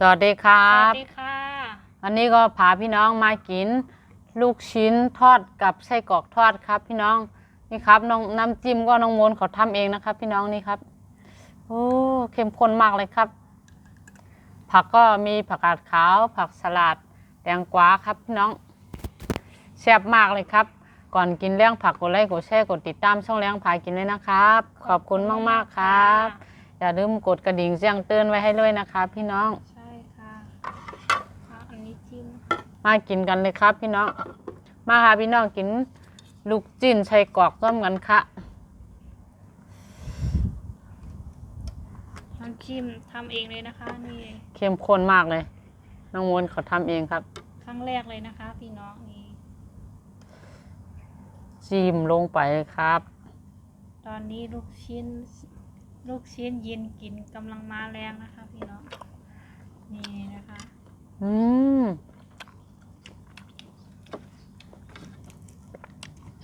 สวัสดีครัสวับสดีค่ะ วันนี้ก็พาพี่น้องมากิน ลูกชิ้นทอดกับไส้กรอกทอดครับ พี่น้องนี่ครับน้องน้ำจิ้มก็น้องมนต์เขาทำเองนะครับ พี่น้องนี่ครับโอ้เข้มข้นมากเลยครับ ผักก็มีผักกาดขาว ผักสลัดแตงกวาครับพี่น้องแซ่บมากเลยครับ ก่อนกินเรื่องผักกดไลค์กดแชร์กดติดตามช่องเลี้ยงพากินเลยนะครับ ขอบคุณมากๆครับ อย่าลืมกดกระดิ่งแจ้งเตือนไว้ให้ด้วยนะครับพี่น้อง ใช่ค่ะค่ะอันนี้จิ้ม มากินกันเลยครับพี่น้อง มาค่ะพี่น้องกิน ลูกจิ้นไส้กรอกต้มกันค่ะน้ำจิ้มทำเองเลยนะคะนี่เข้มข้นมากเลย น้องมนต์เขาทำเองครับ ครั้งแรกเลยนะคะ พี่น้องนี่จิ้มลงไปครับ ตอนนี้ลูกชิ้น ลูกชิ้นเย็นกินกำลังมาแรงนะคะ พี่น้องนี่นะคะ อืม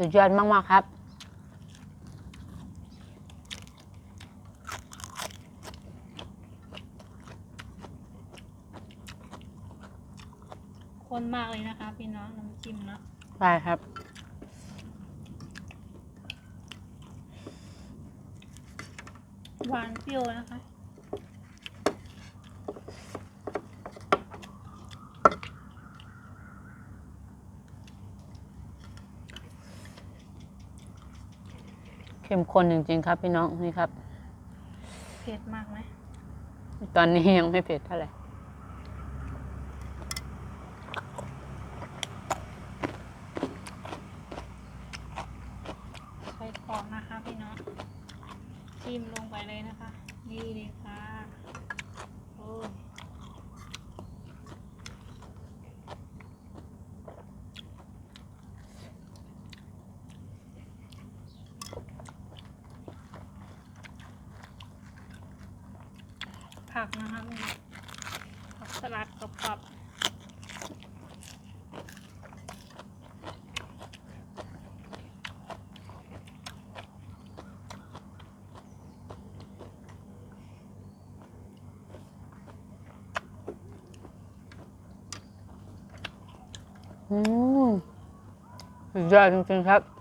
สุดยอดมาก ๆ ครับข้นมากเลยนะคะพี่น้องน้ำจิ้มเนาะใช่ครับ หวานเปรี้ยวนะคะ เข้มข้นจริงๆครับพี่น้องนี่ครับ เผ็ดมากไหมตอนนี้ยังไม่เผ็ดเท่าไหร่ใส่กรอกนะคะพี่น้องจิ้มลงไปเลยนะคะ นี่เลยค่ะโอ้ ยผักนะคะพี่น้องผักสลัดกรอบๆอืมสุดยอดจริงๆครับ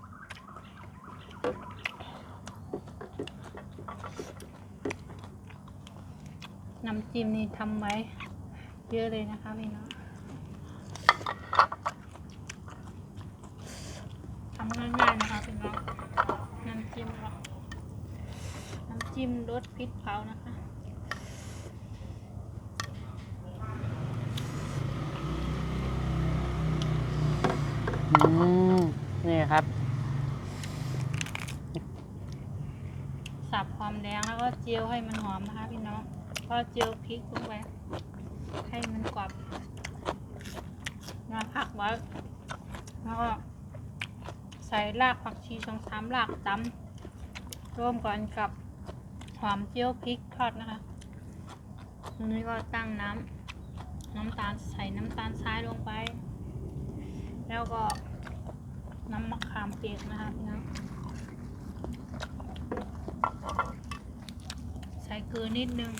น้ำจิ้มนี่ทำไว้ เยอะเลยนะคะพี่น้องทำง่ายๆนะคะพี่น้องน้ำจิ้มก็น้ำจิ้มรสพริกเผานะคะอืมนี่ครับ สับหอมแดงแล้วก็เจียวให้มันหอมนะคะพี่น้อง ก็เจียวพริกลงไปให้มันกรอบมาผักไว้แล้วก็ใส่รากผักชีสองสามรากตำร่วมกันกับหอมเจียวพริกทอดนะคะทีนี้ก็ตั้งน้ำน้ำตาลใส่น้ำตาลทรายลงไป แล้วก็น้ำมะขามเปียกนะคะพี่น้องใส่เกลือนิดนึง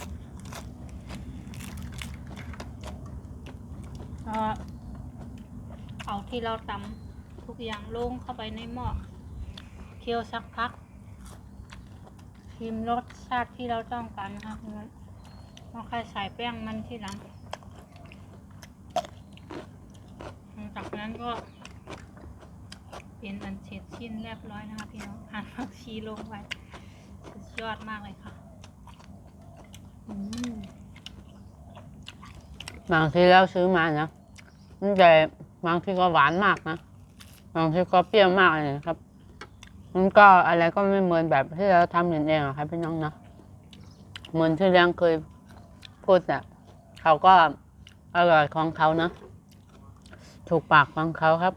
เอาที่เราตำทุกอย่างลงเข้าไปในหม้อเคี่ยวสักพักชิมรสชาติที่เราต้องการนะคะคุณมแล้วค่อยใส่แป้งมันที่หลังหลังจากนั้นก็เป็นอันเสร็จชิ้นเรียบร้อยนะคะพี่น้องหั่นผักชีลงไปสุดยอดมากเลยค่ะ อืม บางทีแล้วซื้อมานะมันจะบางทีก็หวานมากนะบางทีก็เปรี้ยวมากเลยครับ มันก็อะไรก็ไม่เหมือนแบบที่เราทำเองอะครับพี่น้องนะเหมือนที่เลี้ยงเคยพูดอะเขาก็อร่อยของเขานะถูกปากของเขาครับ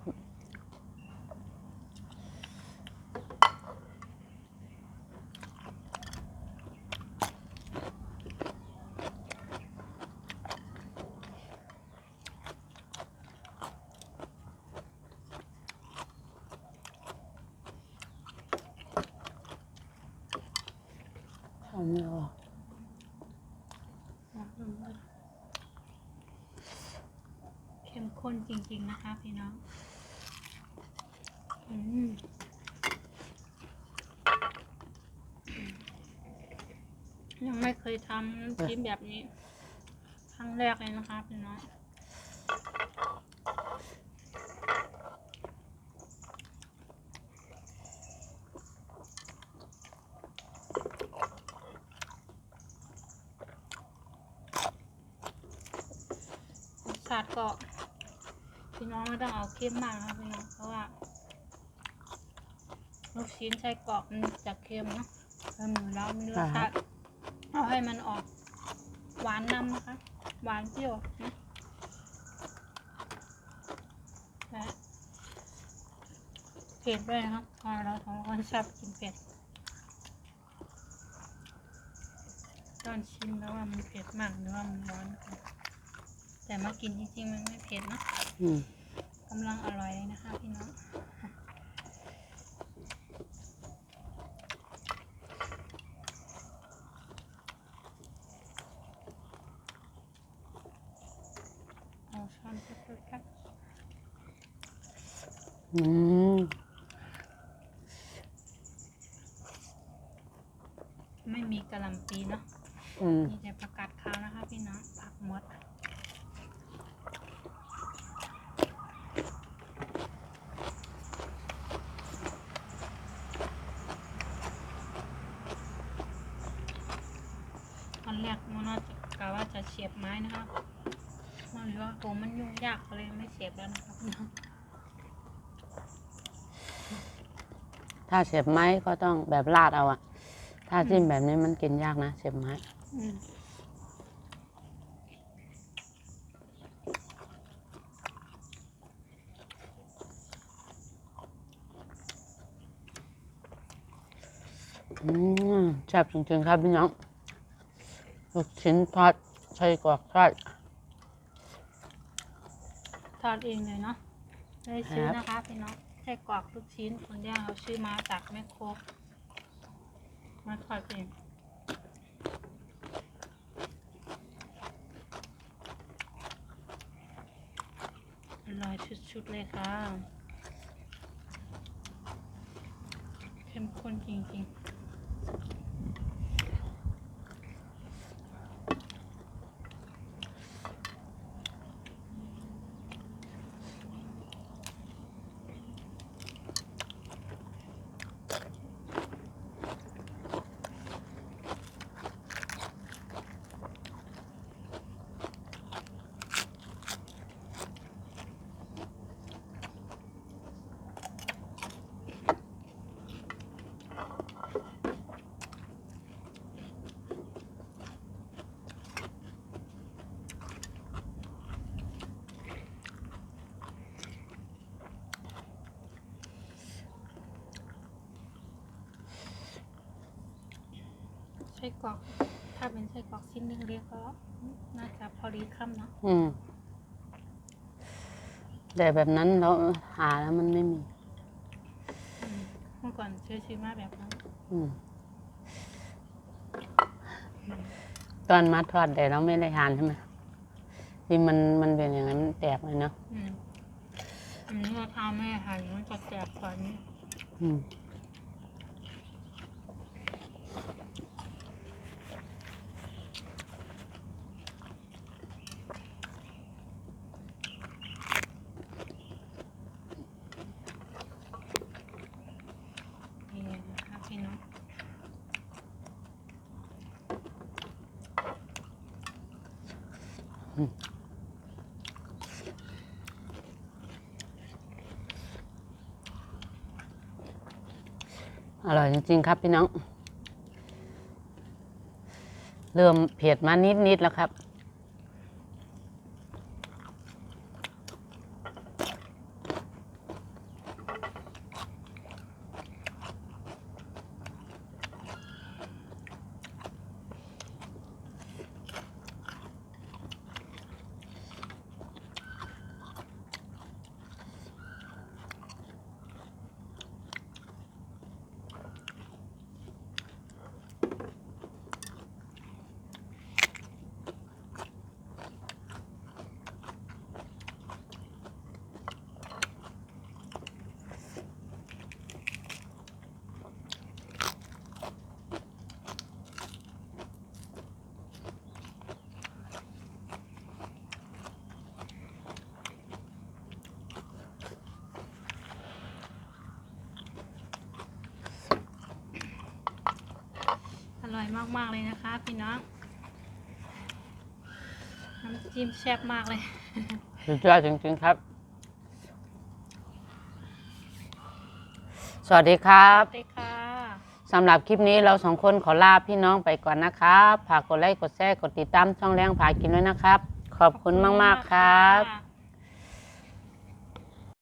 ไม่เข้มข้นจริง ๆ นะคะพี่น้องยังไม่เคยทำทิมแบบนี้ ครั้งแรกเลยนะคะพี่น้องาติก็พี่น้องไม่ต้องเอาเข้มมากนะครับพี่น้องเพราะว่า ลูกชิ้นไส้กรอกมันจะเค็มเนาะแล้วหมูเรามีรสชาติเอาให้มันออก หวานนำนะคะ หวานเปรี้ยวนะและเผ็ดด้วยนะครับเพราะเราสองคนชอบกินเผ็ดตอนชิมแล้วว่ามันเผ็ดมากหรือว่ามันร้อนเกิน แต่มากินจริงๆ มันไม่เผ็ดเนอะอืมกำลังอร่อยเลยนะคะพี่น้องเอาช้อนไปเปิดกันอืมไม่มีกระหล่ำปีเนาะอืม มีแต่ผักกาดขาวนะคะพี่น้องผักหมด ตอนแรกมันน่าจะกะว่าจะเสียบไม้นะคะมันหรือ ว่าโหมันยุ่งยากก็เลยไม่เสียบแล้วนะคะพี่น้องถ้าเสียบไม้ก็ต้องแบบลาดเอาอะถ้าจิ้มแบบนี้มันกินยากนะเสียบไม้อืมอืมแซ่บจริงๆครับพี่น้องลูกชิ้นทอดไส้กรอกทอด ทอดเองเลยเนาะไม่ได้ซื้อครับนะคะพี่น้องแค่กรอกทุกชิ้นคนย่างเราซื้อมาจากแมคโครมาทอดเองอร่อยชุดๆเลยค่ะเข้มข้นจริงๆ ส้กรอกถ้าเป็นไส้กรอกชิ้นเล็กๆก็น่าจะพอดีคำเนาะอืมแต่แบบนั้นเราหาแล้วมันไม่มี อืมเมื่อก่อนซื้อซื้อมาแบบนั้นอืม ตอนมาทอดแต่เราไม่ได้ทานใช่ไหมที่มันมันเป็นอย่างนั้นมันแตกเลยเนาะอืมอันนี้เราทำไม่หั่นมันจะแตกกว่านี้อืม นี่นะคะพี่น้อง อร่อยจริง ๆ ครับพี่น้อง เริ่มเผ็ดมานิด ๆ แล้วครับ ร่อยมากๆเลยนะคะพี่น้อง น้ำจิ้มแซ่บมากเลยสุดยอดจริงๆครับ สวัสดีครับสวัสดีค่ะสำหรับคลิปนี้เราสองคนขอลาพี่น้องไปก่อนนะครับฝากกดไลค์ กดแชร์ กดติดตามช่องแรงผากินด้วยนะครับ ขอบคุณมากๆครับขอบคุณมากค่ะ